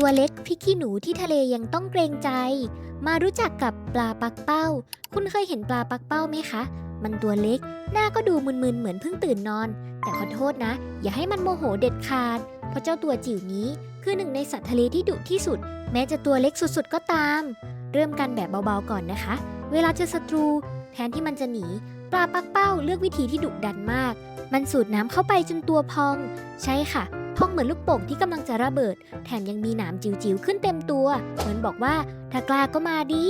ตัวเล็กพริกขี้หนูที่ทะเลยังต้องเกรงใจ มารู้จักกับปลาปักเป้า คุณเคยเห็นปลาปักเป้าไหมคะ มันตัวเล็ก หน้าก็ดูมึนๆเหมือนเพิ่งตื่นนอน แต่ขอโทษนะ อย่าให้มันโมโหเด็ดขาด เพราะเจ้าตัวจิ๋วนี้ คือหนึ่งในสัตว์ทะเลที่ดุที่สุด แม้จะตัวเล็กสุดๆก็ตาม เริ่มกันแบบเบาๆก่อนนะคะ เวลาเจอศัตรู แทนที่มันจะหนี ปลาปักเป้าเลือกวิธีที่ดุดันมาก มันสูดน้ำเข้าไปจนตัวพอง ใช่ค่ะ พองเหมือนลูกโป่งที่กำลังจะระเบิด แถมยังมีหนามจิ๋วๆขึ้นเต็มตัว เหมือนบอกว่าถ้ากล้าก็มาดี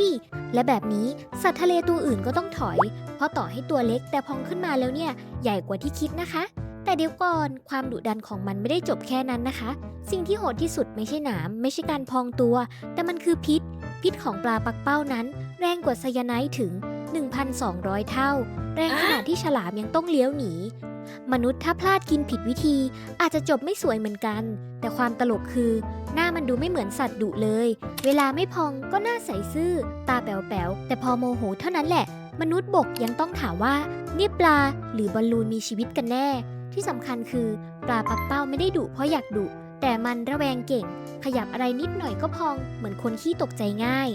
และแบบนี้สัตว์ทะเลตัวอื่นก็ต้องถอย เพราะต่อให้ตัวเล็กแต่พองขึ้นมาแล้วเนี่ย ใหญ่กว่าที่คิดนะคะ แต่เดี๋ยวก่อนความดุดันของมันไม่ได้จบแค่นั้นนะคะ สิ่งที่โหดที่สุดไม่ใช่หนามไม่ใช่การพองตัว แต่มันคือพิษ พิษของปลาปักเป้านั้น แรงกว่าไซยาไนด์ถึง 1,200 เท่า แรงขนาดที่ฉลามยังต้องเลี้ยวหนี มนุษย์ถ้าพลาดกินผิดวิธี อาจจะจบไม่สวยเหมือนกัน แต่ความตลกคือ หน้ามันดูไม่เหมือนสัตว์ดุเลย เวลาไม่พองก็หน้าใสซื่อ ตาแป๋วๆ แต่พอโมโหเท่านั้นแหละ มนุษย์บกยังต้องถามว่านี่ปลาหรือบอลลูนมีชีวิตกันแน่ ที่สำคัญคือ ปลาปักเป้าไม่ได้ดุเพราะอยากดุแต่มันระแวงเก่ง ขยับอะไรนิดหน่อยก็พอง เหมือนคนขี้ตกใจง่าย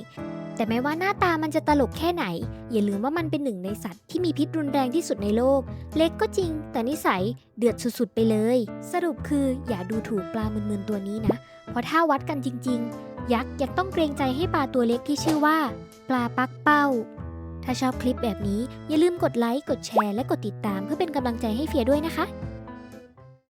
แต่แม้ว่าหน้าตามันจะตลกแค่ไหน อย่าลืมว่ามันเป็นหนึ่งในสัตว์ที่มีพิษรุนแรงที่สุดในโลก เล็กก็จริง แต่นิสัยเดือดสุดๆไปเลย สรุปคืออย่าดูถูกปลามึนๆตัวนี้นะ เพราะถ้าวัดกันจริง ๆ ยักษ์ยังต้องเกรงใจให้ปลาตัวเล็กที่ชื่อว่า ปลาปักเป้า ถ้าชอบคลิปแบบนี้อย่าลืมกดไลค์กดแชร์และกดติดตามเพื่อเป็นกำลังใจให้เฟียด้วยนะคะ